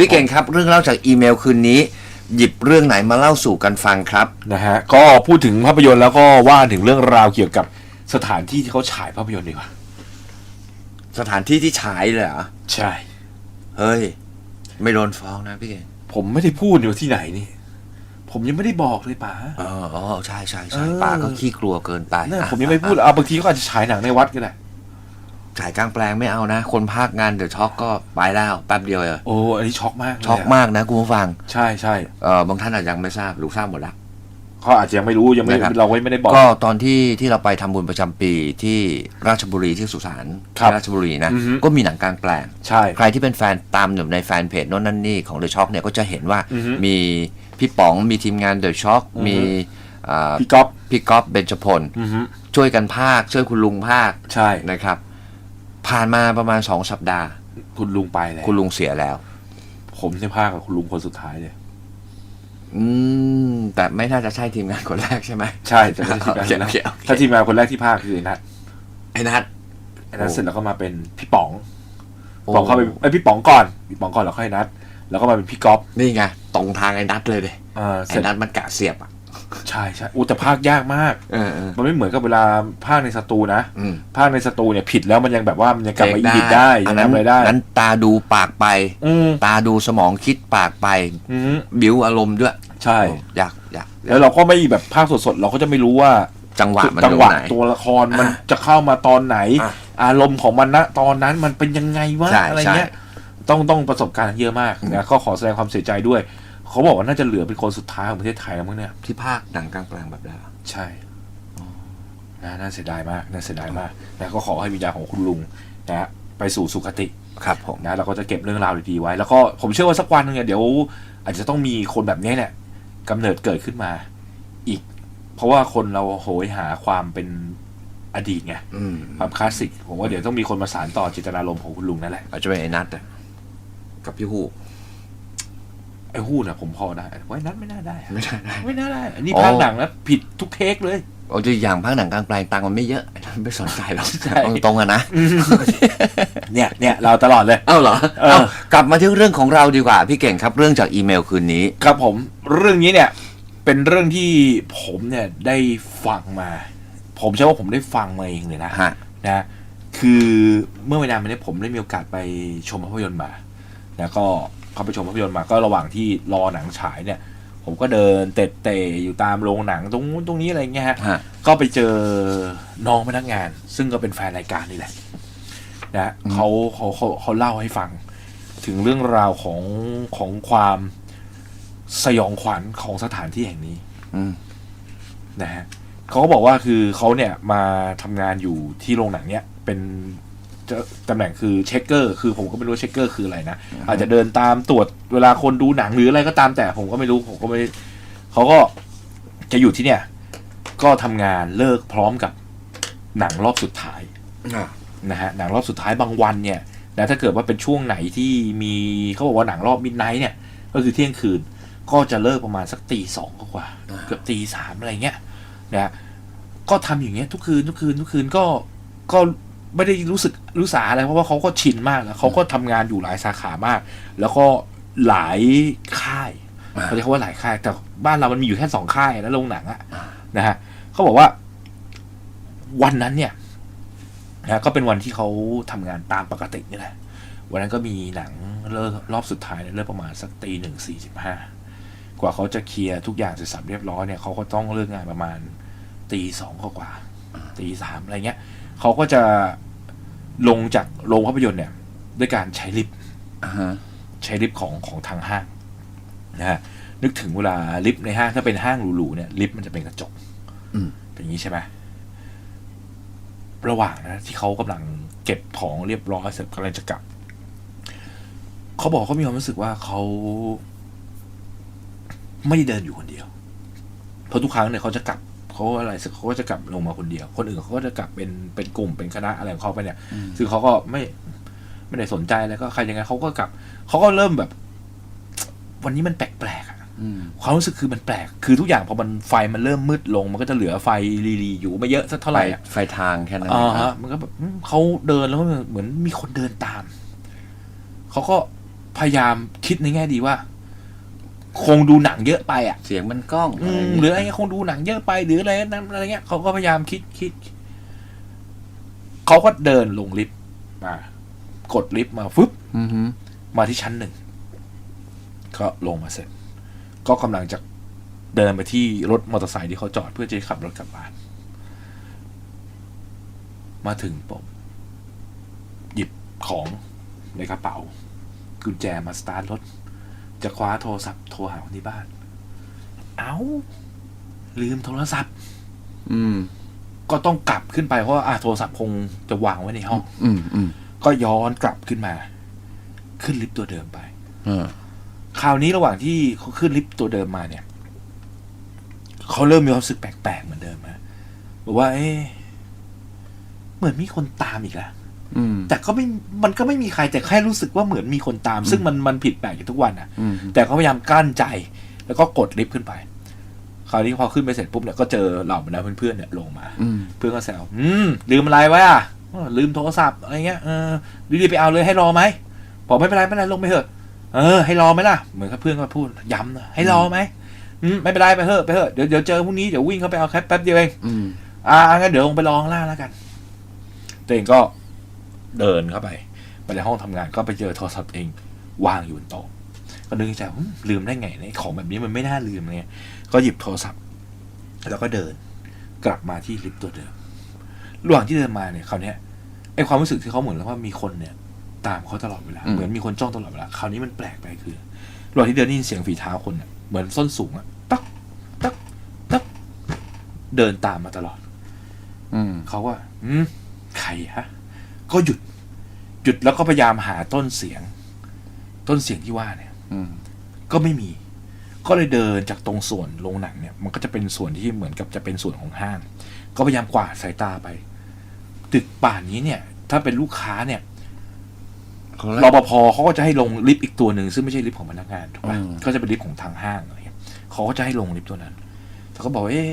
พี่เก่งครับเรื่องเล่าจากอีเมลคืนนี้ หยิบเรื่องไหนมาเล่าสู่กันฟังครับนะฮะก็พูดถึงภาพยนตร์แล้วก็ว่าถึงเรื่องราวเกี่ยวกับสถานที่ที่เขาฉายภาพยนตร์ดีกว่าสถานที่ที่ฉายเลยเหรอใช่ เฮ้ย ไม่โดนฟ้องนะพี่เก่งผมไม่ได้พูดอยู่ที่ไหนนี่ ผมยังไม่ได้บอกเลยป๋า อ๋ออ๋อใช่ใช่ใช่เออป้าก็ขี้กลัวเกินไปเนี่ยอะผมยังไม่พูดเอาบางทีก็อาจจะฉายหนังในวัดก็ได้ ฉายกลางแปลงไม่เอานะ คนภาคงานเดี๋ยวช็อกก็ไปแล้วแป๊บเดียวเองโอ้อันนี้ช็อกมากเลยะช็อกมากนะคุณผู้ฟังใช่ใช่เออบางท่านอาจจะยังไม่ทราบหรือทราบหมดแล้วเขาอาจจะยังไม่รู้ยังไม่นะครับ เราไม่ได้บอก ก็ตอนที่ที่เราไปทำบุญประจำปีที่ราชบุรีที่สุสานครับที่ราชบุรีนะอือฮึ ก็มีหนังกลางแปลง ใช่ ใครที่เป็นแฟนตามอยู่ในแฟนเพจโน่นนั่นนี่ของเดอะช็อคเนี่ยก็จะเห็นว่าอือฮึมีพี่ป๋องมีทีมงานเดอะช็อคอือฮึ มีอ่าพี่ก๊อฟพี่ก๊อฟเบญจพล อือฮึช่วยกันภาคช่วยคุณลุงภาคใช่ นะครับ ผ่านมาประมาณสองสัปดาห์ คุณลุงไปแล้วคุณลุงเสียแล้ว ผมจะพากับคุณลุงคนสุดท้ายเลยอืม แต่ไม่น่าจะใช่ทีมงานคนแรกใช่ไหมใช่จะไม่ใช่ทีมงานโอเคโอเคโอเคถ้าทีมงานคนแรกที่พากคือไอ้นัทไอ้นัทไอ้นัทโอ้เสร็จแล้วก็มาเป็นพี่ป๋องโอ้ป๋องเข้าไปไอ้ยพี่ป๋องก่อนพี่ป๋องก่อนแล้วค่อยนัทแล้วก็มาเป็นพี่ก๊อฟนี่ไงตรงทางไอ้นัทเลยเลยอ่าเสไอ้ร็จนัทมันกะเสียบอะ ใช่ใช่อู้แต่ภาคยากมาก เออเออ มันไม่เหมือนกับเวลาภาคในสตูนะอืม ภาคในสตูเนี่ยผิดแล้วมันยังแบบว่ามันยังกลับมาอีดิทได้อัยันงนั้นทำอะไรได้ นั้นตาดูปากไป อืมตาดูสมองคิดปากไป อืมบิวอารมณ์ด้วยใช่โอ้อยากอยากอยากแล้วเราก็ไม่แบบภาคสดๆ เราก็จะไม่รู้ว่าจังหวะมันจังหวะตรงไหน ตัวละครมันจะเข้ามาตอนไหน อะ อารมณ์ของมันณตอนนั้นมันเป็นยังไงวะใช่อะไรเงี้ยใช่ต้องต้องประสบการณ์เยอะมากนะก็ขอแสดงความเสียใจด้วย เขาบอกว่าน่าจะเหลือเป็นคนสุดท้ายของประเทศไทยแล้วมั้งเนี่ย ที่ภาคหนังกลางแปลงแบบนั้นใช่นะน่าเสียดายมาก น่าเสียดายมากนะก็ขอให้วิญญาณของคุณลุงนะฮะไปสู่สุคติครับผมนะเราก็จะเก็บเรื่องราวดีๆไว้ แล้วก็ผมเชื่อว่าสักวันหนึงเนี่ยเดี๋ยว อาจจะต้องมีคนแบบนี้เนี่ยกำเนิดเกิดขึ้นมา อีก เพราะว่าคนเราโหยหาความเป็นอดีตไงอืมความคลาสสิกผมว่าเดี๋ยวต้องมีคนมาสานต่อจิตนารมณ์ของคุณลุงนั่นแหละอาจจะเป็นไอ้นัทอะกับพี่ฮูก ไอ้หู้น่ะผมพอได้ไว้นั้นไม่น่าได้ ไม่ได้ได้ ไม่น่าได้ อันนี้อ๋อ ภาคหนังนะผิดทุกเทคเลย เอาตัวอย่างภาคหนังกลางแปลงตังค์มันไม่เยอะไอ้นัทไม่สนใจหรอกใช่ ตรงๆอะนะ เนี่ยเนี่ยเราตลอดเลย เอ้าเหรอเออเอ้ากลับมาที่เรื่องของเราดีกว่า พี่เก่งครับเรื่องจากอีเมลคืนนี้ ครับผมเรื่องนี้เนี่ย เป็นเรื่องที่ผมเนี่ยได้ฟังมา ผมเชื่อว่าผมได้ฟังมาเองเลยนะฮะ นะคือเมื่อเวลามานี้ผมได้มีโอกาสไปชมภาพยนตร์มา แล้วก็ เข้าไปชมภาพยนตร์มาก็ระหว่างที่รอหนังฉายเนี่ย ผมก็เดินเตะเตะอยู่ตามโรงหนังตรงนู้นตรงนี้อะไรเงี้ยฮะฮะ ก็ไปเจอน้องพนักงาน ซึ่งก็เป็นแฟนรายการนี่แหละนะเขาเขาเขาเขาเล่าให้ฟัง ถึงเรื่องราวของของความสยองขวัญของสถานที่แห่งนี้ อืม นะฮะเขาก็บอกว่าคือเขาเนี่ยมาทำงานอยู่ที่โรงหนังเนี่ยเป็นจะ ตำแหน่งคือเช็คเกอร์ คือผมก็ไม่รู้ว่าเช็คเกอร์คืออะไรนะ อาจจะเดินตามตรวจเวลาคนดูหนังหรืออะไรก็ตามแต่ผมก็ไม่รู้ผมก็ไม่เขาก็จะอยู่ที่เนี่ย ก็ทำงานเลิกพร้อมกับหนังรอบสุดท้ายอะนะฮะหนังรอบสุดท้ายบางวันเนี่ยนะถ้าเกิดว่าเป็นช่วงไหนที่มีเขาบอกว่าหนังรอบมิดไนท์เนี่ย ก็คือเที่ยงคืนก็จะเลิกประมาณสักตีสองกว่าๆเกือบตีสามอะไรเงี้ยนะฮะก็ทำอย่างเงี้ยทุกคืนทุกคืนทุกคืนก็ก็ ไม่ได้รู้สึกรู้สาอะไรเพราะว่าเขาก็ชินมากแล้วเขาก็ทำงานอยู่หลายสาขามาก แล้วก็หลายค่ายเขาเรียกว่าหลายค่าย แต่บ้านเรามันมีอยู่แค่สองค่ายนะโรงหนังอะนะฮะเขาบอกว่า วันนั้นเนี่ยนะก็เป็นวันที่เขาทำงานตามปกตินี่แหละวันนั้นก็มีหนังเลิกรอบสุดท้ายเนี่ยเลิกประมาณสักตีหนึ่งสี่สิบห้ากว่าเขาจะเคลียร์ทุกอย่างเสร็จสับเรียบร้อยเนี่ยเขาก็ต้องเลิกงานประมาณตีสองกว่าตีสามอะไรเงี้ย เขาก็จะลงจากโรงภาพยนตร์เนี่ย ด้วยการใช้ลิฟต์อ่าฮะใช้ลิฟต์ของของทางห้างนะฮะนึกถึงเวลาลิฟต์ในห้างถ้าเป็นห้างหรูๆเนี่ยลิฟต์มันจะเป็นกระจกอืมเป็นอย่างนี้ใช่ไหมระหว่างนะ ที่เขากำลังเก็บของเรียบร้อยเสร็จกำลังจะกลับเขาบอกเขามีความรู้สึกว่าเขาไม่ได้เดินอยู่คนเดียวเพราะทุกครั้งเนี่ยเขาจะกลับ เขาอะไรเสร็จเขาก็จะกลับลงมาคนเดียว คนอื่นเขาก็จะกลับเป็นเป็นกลุ่มเป็นคณะอะไรของเขาไปเนี่ย ซึ่งเขาก็ไม่ไม่ได้สนใจแล้วก็ใครยังไงเขาก็กลับเขาก็เริ่มแบบ วันนี้มันแปลกๆอะอืมความรู้สึกคือมันแปลก คือทุกอย่างพอมันไฟมันเริ่มมืดลง มันก็จะเหลือไฟรีๆอยู่ไม่เยอะสักเท่าไหร่อะไฟทางแค่นั้นอ่าเองครัฮะบมันก็แบบอืมเขาเดินแล้วก็เหมือนมีคนเดินตาม เขาก็พยายามคิดในแง่ดีว่า คงดูหนังเยอะไปอะเสียงมันกล้องอือะไรมเงี้ยหรืออะไรเงี้ยคงดูหนังเยอะไปหรืออะไรนั้นอะไรเงี้ยเขาก็พยายามคิดคิดเขาก็เดินลงลิฟต์มากดลิฟต์มาฟึบ อือฮึมาที่ชั้นหนึ่ง ก็ลงมาเสร็จ ก็กำลังจะเดินไปที่รถมอเตอร์ไซค์ที่เขาจอดเพื่อจะขับรถกลับบ้าน มาถึงปุ๊บหยิบของในกระเป๋า กุญแจมาสตาร์ทรถ จะคว้าโทรศัพท์โทรหาคนที่บ้าน เอ้า ลืมโทรศัพท์ อืม ก็ต้องกลับขึ้นไปเพราะว่าอะโทรศัพท์คงจะวางไว้ในห้อง อืมอืมก็ย้อนกลับขึ้นมา ขึ้นลิฟต์ตัวเดิมไปเออคราวนี้ระหว่างที่เขาขึ้นลิฟต์ตัวเดิมมาเนี่ยเขาเริ่มมีความรู้สึกแปลกๆเหมือนเดิมฮะบอกว่า เอ๊ะเหมือนมีคนตามอีกแล้วอืม แต่ก็ไม่มันก็ไม่มีใครแต่แค่รู้สึกว่าเหมือนมีคนตาม ซึ่งมันมันผิดแปลกอยู่ทุกวันอะอืมแต่เขาพยายามกั้นใจ แล้วก็กดลิฟต์ขึ้นไป คราวนี้พอขึ้นไปเสร็จปุ๊บเนี่ยก็เจอเหล่าบรรดาเพื่อนๆเนี่ยลงมาอืมเพื่อนก็แซวอืมลืมอะไรไว้อะเออลืมโทรศัพท์อะไรเงี้ยเออรีบๆไปเอาเลยให้รอไหมบอกไม่เป็นไรไม่เป็นไรลงไปเถอะเออให้รอไหมล่ะเหมือนกับเพื่อนก็พูดย้ำนะให้รอไหมอืมไม่เป็นไรไปเถอะไปเถอะเดี๋ยวเดี๋ยวเจอพรุ่งนี้เดี๋ยววิ่งเข้าไปเอาแค่แป๊บเดียวเองอืมอ่างั้นเดี๋ยวลงไปรอข้างล่างแล้วกันตัวเองก็ เดินเข้าไปไปในห้องทำงานก็ไปเจอโทรศัพท์เองวางอยู่บนโต๊ะก็นึกในใจว่าอืมลืมได้ไงเนี่ยของแบบนี้มันไม่น่าลืมเนี่ยก็หยิบโทรศัพท์ แล้วก็เดินกลับมาที่ลิฟต์ตัวเดิมระหว่างที่เดินมาเนี่ยคราวเนี้ยไอความรู้สึกที่เขาเหมือนว่ามีคนเนี่ย ตามเขาตลอดเวลาอืมเหมือนมีคนจ้องตลอดเวลาคราวนี้มันแปลกไปคือระหว่างที่เดินได้ยินเสียงฝีเท้าคนน่ะเหมือนส้นสูงอะตักตักตักเดินตามมาตลอด อืมเขาว่า อืมใครฮะ ก็หยุด หยุดแล้วก็พยายามหาต้นเสียง ต้นเสียงที่ว่าเนี่ย อืม ก็ไม่มี ก็เลยเดินจากตรงส่วนโรงหนังเนี่ย มันก็จะเป็นส่วนที่เหมือนกับจะเป็นส่วนของห้าง ก็พยายามกวาดสายตาไป ตึกป่านนี้เนี่ย ถ้าเป็นลูกค้าเนี่ยเขารละปภเขาก็จะให้ลงลิฟต์อีกตัวหนึ่งซึ่งไม่ใช่ลิฟต์ของพนักงานถูกป่ะอืม ก็จะเป็นลิฟต์ของทางห้างอะไรเงี้ยเขาก็จะให้ลงลิฟต์ตัวนั้นแต่ก็บอกว่าเอ๊ะ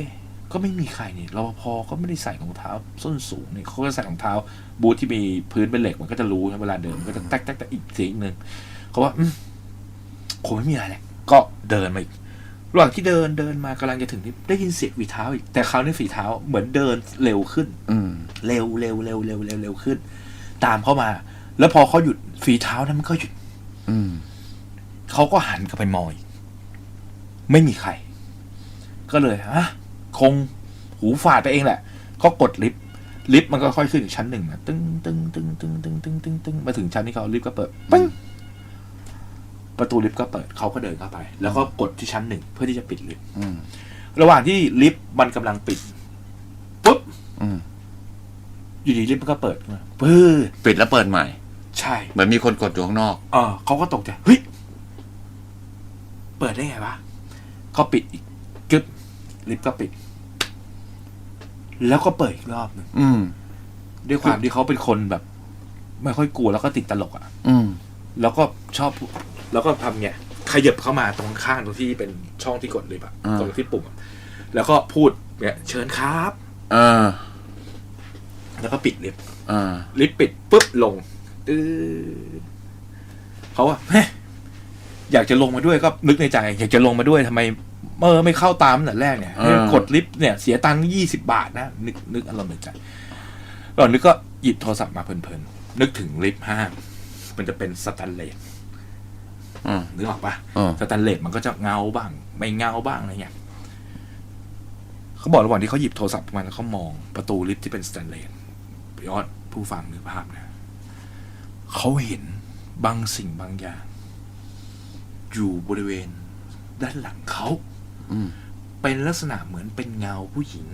ก็ไม่มีใครนี่รปภก็ไม่ได้ใส่รองเท้าส้นสูงนี่เขาก็ใส่รองเท้า บูทที่มีพื้นเป็นเหล็กมันก็จะรู้นะเวลาเดินมันก็จะแตกแตกแตกอีกเสียงหนึ่งเขาว่าอืมคงไม่มีอะไรแหละก็เดินมาอีกระหว่างที่เดินเดินมากำลังจะถึงที่ได้ยินเสียงฝีเท้าอีกแต่คราวนี้ฝีเท้าเหมือนเดินเร็วขึ้น อืมเร็วเร็วเร็วเร็วเร็วเร็วขึ้น ตามเข้ามา แล้วพอเขาหยุดฝีเท้านั้นมันก็หยุด อืมเขาก็หันกลับไปมองอีกไม่มีใคร ก็เลยฮะ คงหูฝาดไปเองแหละ ก็กดลิฟต์ลิฟต์มันก็ค่อยขึ้นอีกชั้นหนึ่งนะตึ้งตึ้งตึ้งตึ้งตึ้งตึ้งตึ้งตึ้งมาถึงชั้นที่เขาลิฟต์ก็เปิดปึ้งประตูลิฟต์ก็เปิดเขาก็เดินเข้าไป แล้วก็กดที่ชั้นหนึ่งเพื่อที่จะปิดลิฟต์อืมระหว่างที่ลิฟต์มันกำลังปิดปุ๊บอืมอยู่ดีลิฟต์มันก็เปิดขึ้นมาปื้ปิดแล้วเปิดใหม่ ใช่เหมือนมีคนกดอยู่ข้างนอกเออเขาก็ตกใจเฮ้ยเปิดได้ไงวะก็ปิดอีกกึ๊บ ลิฟต์ก็ปิด แล้วก็เปิดอีกรอบหนึ่งอืม ด้วยความที่เขาเป็นคนแบบ ไม่ค่อยกลัวแล้วก็ติดตลกอะ่ะ อืม แล้วก็ชอบพูดแล้วก็ทำเนี่ยขยับเข้ามาตรงข้างตรงที่เป็นช่องที่กดลิฟต์อะอ่า ตรงที่ปุ่มอะแล้วก็พูดเนี่ยเชิญครับ เออแล้วก็ปิดลิฟต์เออลิฟต์ปิดปุ๊บลงตื้อเขาว่าเฮ้ยอยากจะลงมาด้วยก็นึกในใจ อยากจะลงมาด้วยทำไม เออไม่เข้าตามตั้งแต่แรกเนี่ยเออกดลิฟต์เนี่ยเสียตังค์ยี่สิบาทนะนึกนึกอารมณ์ในใจก่อนนึกก็หยิบโทรศัพท์มาเพลินๆนึกถึงลิฟต์ห้างมันจะเป็นสแตนเลสอืมนึกออกปะเออสแตนเลสมันก็จะเงาบ้าง ไม่เงาบ้างอะไรเงี้ยเขาบอกระหว่างที่เขาหยิบโทรศัพท์มาแล้วเขามองประตูลิฟต์ที่เป็นสแตนเลสยอดผู้ฟังนึกภาพนะเขาเห็นบางสิ่งบางอย่าง อยู่บริเวณด้านหลังเขาอืม เป็นลักษณะเหมือนเป็นเงาผู้หญิง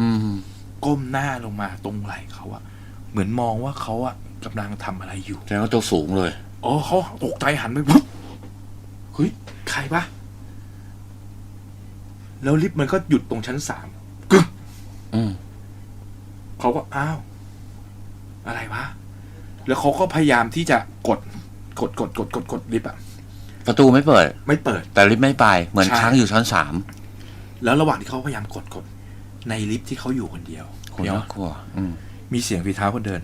อืมก้มหน้าลงมาตรงไหล่เขาอะเหมือนมองว่าเขาอะกำลังทำอะไรอยู่แสดงว่าตัวสูงเลยอ๋อเขาตกใจหันไปปุ๊บเฮ้ยใครปะแล้วลิฟต์มันก็หยุดตรงชั้นสามกึ๊กอืมเขาก็อ้าว อะไรวะ แล้วเขาก็พยายามที่จะกด กดกดกดกดกดลิฟต์อะ ประตูไม่เปิด ไม่เปิด แต่ลิฟต์ไม่ไป เหมือนใช่ ค้างอยู่ชั้นสามแล้วระหว่างที่เขาพยายามกดกดในลิฟต์ที่เขาอยู่คนเดียวคนเดี๋ยวน่ากลัว อืมมีเสียงฝีเท้าคนเดิน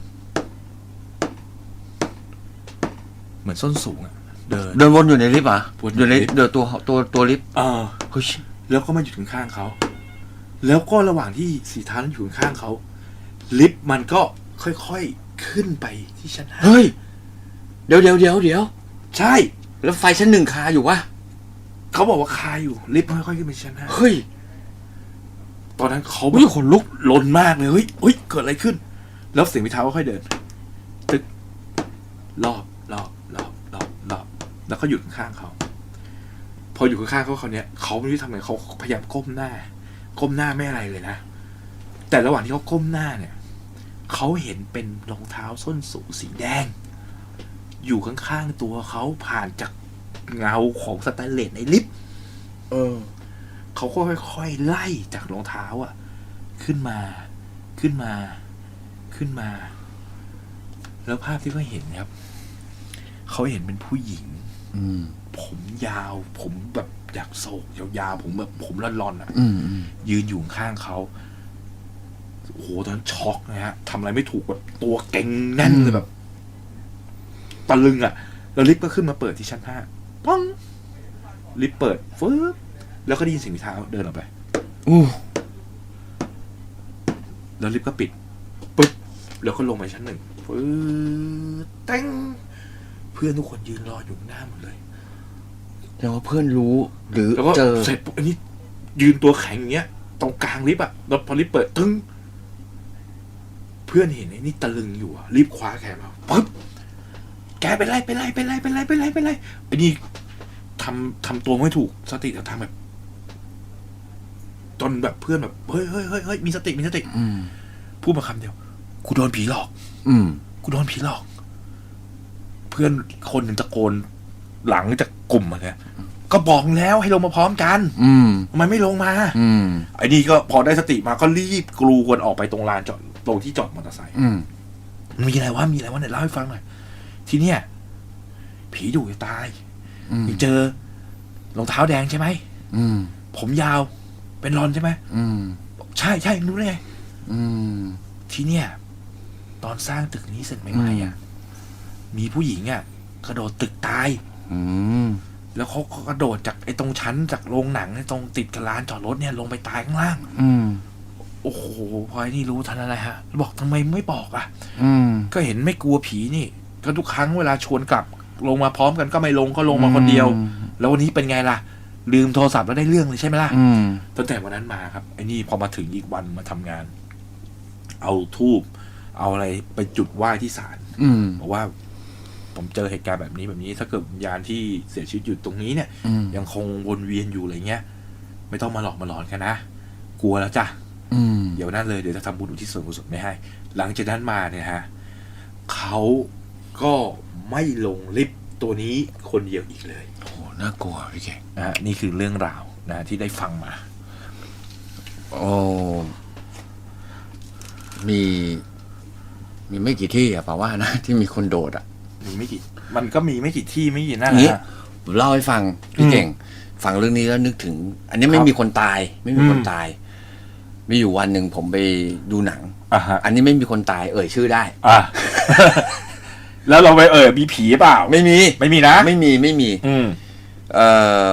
เหมือนส้นสูงอะเดิน เดินวนอยู่ในลิฟต์เหรอะวนออยู่ยู่ในในลิฟต์ เดี๋ยวตัวตัวตัวลิฟต์เออ เฮ้ยแล้วก็มาอยู่ข้างๆเขา แล้วก็ระหว่างที่สีเท้านั้นอยู่ข้างๆเขา ลิฟต์มันก็ค่อยๆขึ้นไปที่ชั้นห้าเฮ้ย เดี๋ยวเดี๋ยวเดี๋ยวเดี๋ยว ใช่ แล้วไฟชั้นหนึ่งคาอยู่วะเขาบอกว่าคาอยู่ ลิฟต์มันค่อยๆขึ้นไปชั้นห้าเฮ้ยตอนนั้นเขาแบอุ้ยบขนลุกลนมากเลยเฮ้ยเฮ้ยเกิดอะไรขึ้น แล้วเสียงพิเท้าก็ค่อยเดิน ตึกรอบรอบรอบรอบรอบแล้วก็หยุดข้างๆเขา พออยู่ข้างๆเขาเขาวเนี้ยเขาไม่รู้ทำไงเขาพยายามก้มหน้า ก้มหน้าไม่อะไรเลยนะแต่ระหว่างที่เขาก้มหน้าเนี่ยเขาเห็นเป็นรองเท้าส้นสูงสีแดง อยู่ข้างๆตัวเขาผ่านจากเงาของสแตนเลสในลิฟต์เออ เขาก็ค่อยๆไล่จากรองเท้าอะ ขึ้นมา ขึ้นมา ขึ้นมา แล้วภาพที่เขาเห็นครับ เขาเห็นเป็นผู้หญิง อืม ผมยาว ผมแบบอยากโศกยาวๆผมแบบผมร่อนๆอะอืมอืมยืนอยู่ข้างเขาโอ้โหตอนนั้นช็อกนะฮะทำอะไรไม่ถูกแบบตัวเก่งแน่นเลยแบบ ตะลึงอะ แล้วลิฟต์ก็ขึ้นมาเปิดที่ชั้นห้าป้องลิฟต์เปิดฟึ๊บแล้วก็ได้ยินเสียงเท้าเดินออกไป อู้แล้วลิฟต์ก็ปิดปึ๊บแล้วก็ลงไปชั้นหนึ่งฟืดเต้งเพื่อนทุกคนยืนรออยู่หน้าหมดเลยแต่ว่าเพื่อนรู้หรือแล้วก็เจอเสร็จปุ๊บอันนี้ ยืนตัวแข็งอย่างเงี้ย ตรงกลางลิฟต์อะแล้วพอลิฟต์เปิดตึ้ง เพื่อนเห็นไอ้นี่ตะลึงอยู่อะรีบคว้าแขนมาปึ๊บ แกเป็นไรเป็นไรเป็นไรเป็นไรเป็นไรเป็นไรไอ้นี่ทำทำตัวไม่ถูกสติแต่ทำแบบ จนแบบเพื่อนแบบเฮ้ยเฮ้ยเฮ้ยเฮ้ยมีสติมีสติอืมพูดมาคำเดียวกูโดนผีหลอก อืมกูโดนผีหลอก เพื่อนคนหนึ่งตะโกน หลังจากกลุ่มมาเนี่ยก็บอกแล้วให้ลงมาพร้อมกันอืมทำไมไม่ลงมา อืมไอ้นี่ก็พอได้สติมาก็รีบกรูกันออกไปตรงลานจอดตรงที่จอดมอเตอร์ไซค์อืมมีอะไรวะมีอะไรวะเนี่ยเล่าให้ฟังหน่อย ที่เนี่ย ผีดุจะตายอืมมีเจอรองเท้าแดงใช่ไหมอืม ผมยาวเป็นรอนใช่ไหมอืม ใช่ใช่รู้ได้ไงอืม ที่เนี่ย ตอนสร้างตึกนี้เสร็จใหม่ๆอะมีผู้หญิงอะ กระโดดตึกตาย อืม แล้วเขาก็กระโดดจากไอ้ตรงชั้นจากโรงหนังไอ้ตรงติดกับลานจอดรถเนี่ยลงไปตายข้างล่าง อืม โอ้โหพอไอ้นี่รู้ทันอะไรฮะ บอกทำไมไม่บอกอะ อืม ก็เห็นไม่กลัวผีนี่ ก็ทุกครั้งเวลาชวนกลับ ลงมาพร้อมกันก็ไม่ลงก็ลงมาคนเดียว แล้ววันนี้เป็นไงล่ะ ลืมโทรศัพท์แล้วได้เรื่องเลยใช่ไหมล่ะอืมตั้งแต่วันนั้นมาครับไอ้นี่พอมาถึงอีกวันมาทำงาน เอาทูบเอาอะไรไปจุดไหว้ที่ศาลอืมบอกว่า ผมเจอเหตุการณ์แบบนี้แบบนี้ ถ้าเกิดวิญญาณที่เสียชีวิตอยู่ตรงนี้เนี่ยอืมยังคงวนเวียนอยู่อะไรเงี้ยไม่ต้องมาหลอกมาหลอนกันนะกลัวแล้วจ้ะอืมเดี๋ยวนั่นเลยเดี๋ยวจะทำบุญอุทิศส่วนกุศลไม่ให้ หลังจากนั้นมาเนี่ยฮะเขา ก็ไม่ลงลิฟต์ตัวนี้คนเดียวอีกเลยโอ้โหน่ากลัวพี่เก่งนะฮะนี่คือเรื่องราวนะที่ได้ฟังมา โอ้มีมีไม่กี่ที่อะป่าว่านะ ที่มีคนโดดอะมีไม่กี่มันก็มีไม่กี่ที่ไม่กี่หอน้าย่างนี้ฮะผมเล่าให้ฟังพี่อืมเก่ง ฟังเรื่องนี้แล้วนึกถึง อันนี้ไม่ครับมีคนตาย ไม่มีคนอืม ตาย มีอยู่วันหนึ่งผมไปดูหนัง อะฮะอันนี้ไม่มีคนตาย เอ่ยชื่อได้ อะ แล้วเราไปเออมีผีเปล่า ไม่มีไม่มีนะ ไม่มีไม่มี อืม เอ่อ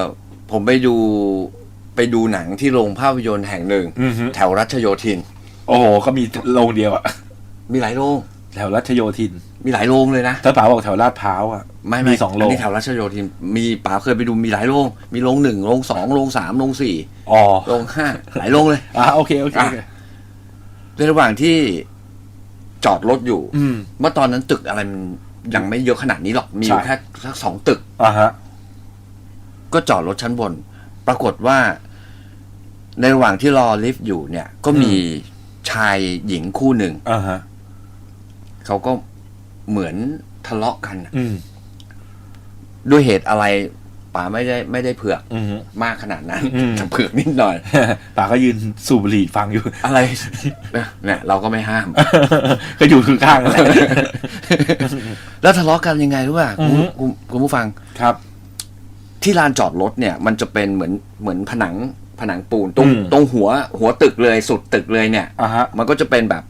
ผมไปดูไปดูหนังที่โรงภาพยนตร์แห่งหนึ่ง อือฮึ แถวรัชโยธิน โอ้โหก็มีโรงเดียวอะมีหลายโรงแถวรัชโยธินมีหลายโรงเลยนะถ้าป๋าบอกแถวลาดพร้าวอะไม่ไม่มีสองโรงนนี้แถวรัชโยธินมีป๋าเคยไปดูมีหลายโรงมีโรงหนึ่งโรงสองโรงสามโรงสี่อ๋อโรงห้าหลายโรงเลย อะโอเคโอเคโอเคอะในระหว่างที่ จอดรถอยู่อืม เมื่อตอนนั้นตึกอะไรมันยังไม่เยอะขนาดนี้หรอกมีอยู่ใช่ แค่สักสองตึก อะฮะ ก็จอดรถชั้นบน ปรากฏว่า ในระหว่างที่รอลิฟต์อยู่เนี่ย ก็มีชายหญิงคู่หนึ่ง อะฮะ เขาก็เหมือนทะเลาะกันน่ะอืม ด้วยเหตุอะไร ป๋าไม่ได้ไม่ได้เผือกอืมมากขนาดนั้นอืม แต่เผือกนิดหน่อย ป๋าก็ยืนสูบบุหรี่ฟังอยู่ อะไรเนี่ยเราก็ไม่ห้าม ก็อยู่ข้างๆกันแหละ แล้วทะเลาะกันยังไงรู้ป่ะอือฮึ คุณคุณผู้ฟัง ครับ ที่ลานจอดรถเนี่ยมันจะเป็นเหมือนเหมือนผนังผนังปูนตรงอืม ตรงหัวหัวตึกเลยสุดตึกเลยเนี่ย อะฮะ มันก็จะเป็นแบบ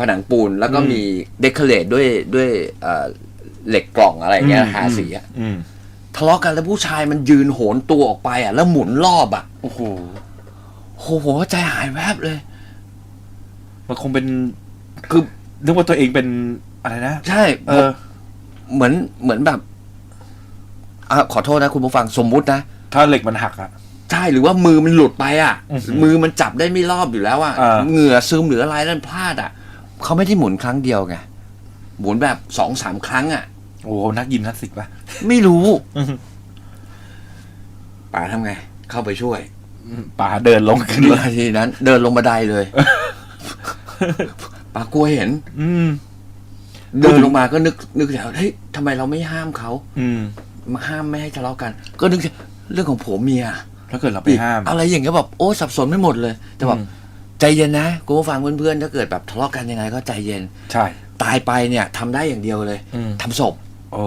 ผนังปูนแล้วก็อืม มีเดคอเรทด้วยด้วยเอ่อเหล็กกล่องอะไรอย่างเงี้ยอืมหาสีอะอืม ทะเลาะกันแล้วผู้ชายมันยืนโหนตัวออกไปอะ แล้วหมุนรอบอะ โอ้โหโหใจหายแวบเลย มันคงเป็น คือนึกว่าตัวเองเป็นอะไรนะ ใช่เออ เหมือนเหมือนแบบอะขอโทษนะคุณผู้ฟังสมมุตินะ ถ้าเหล็กมันหักอะใช่หรือว่ามือมันหลุดไปอะอือหือมือมันจับได้ไม่รอบอยู่แล้วอะอ่าเหงื่อซึมหรืออะไรนั่นพลาดอะเขาไม่ได้หมุนครั้งเดียวไงหมุนแบบสองสามครั้งอะ โอ้โหนักยิมนาสติกปะไม่รู้อือหือป๋าทำไง เข้าไปช่วยป่าเดินลงขึ้นเลยนาทีนั้น เดินลงบันไดเลยป๋ากลัวเห็น อืมเดินลงมาก็นึก นึกแล้วเฮ้ยทำไมเราไม่ห้ามเขาอืมมาห้ามไม่ให้ทะเลาะกัน ก็นึกถึงเรื่องของผัวเมียถ้าเกิดเราไปห้าม อะไรอย่างเงี้ยแบบโอ้สับสนไม่หมดเลย แต่แบบอืมใจเย็นนะกูฟังเพื่อนๆถ้าเกิดแบบทะเลาะกันยังไงก็ใจเย็น ใช่ ตายไปเนี่ยทำได้อย่างเดียวเลยอืมทำศพ โอ้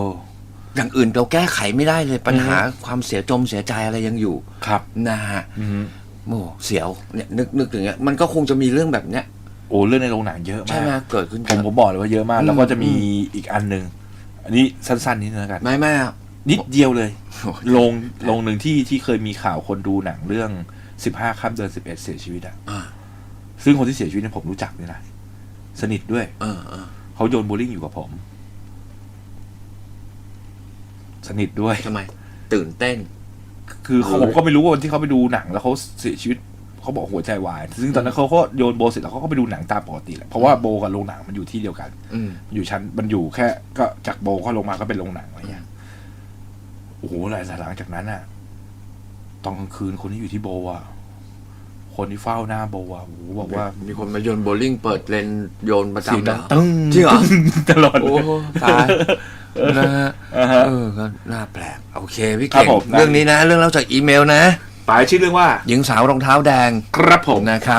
อย่างอื่นเราแก้ไขไม่ได้เลยปัญหาอือฮึความเสียจมเสียใจอะไรยังอยู่ครับนะฮะอืมโอ้เสียวเนี่ยนึกนึกถึงเนี้ยมันก็คงจะมีเรื่องแบบเนี้ยโอ้เรื่องในโรงหนังเยอะใช่มากไหมเกิดขึ้นผมเยผมอะบอกเลยว่าเยอะมากอืมแล้วก็จะมีอีกอันหนึ่งอันนี้สั้นๆนิดนึงแล้วกันไม่ไม่อะนิดเดียวเลยโอ้ยลงลงหนึ่งที่ที่เคยมีข่าวคนดูหนังเรื่องสิบห้าค่ำเดือนสิบเอ็ดเสียชีวิตอะอ่าซึ่งคนที่เสียชีวิตเนี่ยผมรู้จักเลยนะสนิทด้วย เออเออเขาโยนโบลิ่งอยู่กับผม สนิทด้วย ทำไม ตื่นเต้น คือเขาโอ้ยผมก็ไม่รู้ว่าวันที่เขาไปดูหนังแล้วเขาเสียชีวิตเขาบอกหัวใจวาย ซึ่งตอนนั้นเขาก็โยนโบเสร็จแล้วเขาก็ไปดูหนังตามปกติแหละ เพราะว่าโบกับโรงหนังมันอยู่ที่เดียวกัน อืมมันอยู่ชั้นมันอยู่แค่ก็จากโบก็ลงมาก็เป็นโรงหนังอะไรเงี้ยโอ้โหหลังจากหลังจากนั้นอะตอนกลางคืนคนที่อยู่ที่โบอะคนที่เฝ้าหน้าโบอะโอ้โหบอกว่ามีคนมาโยนโบว์ลิ่งเปิดเลนโยนประเสียงจำดัแล้งวตึ้งจริงเหรอ ตลอดโอ้ตาย นะฮะอ่าฮะ เออก็น่าแปลก โอเคพี่ครัเก่บงผมเรื่องนี้นะ เรื่องเล่าจากอีเมลนะ ปลายชื่อเรื่องว่าหญิงสาวรองเท้าแดงครับผม นะครับ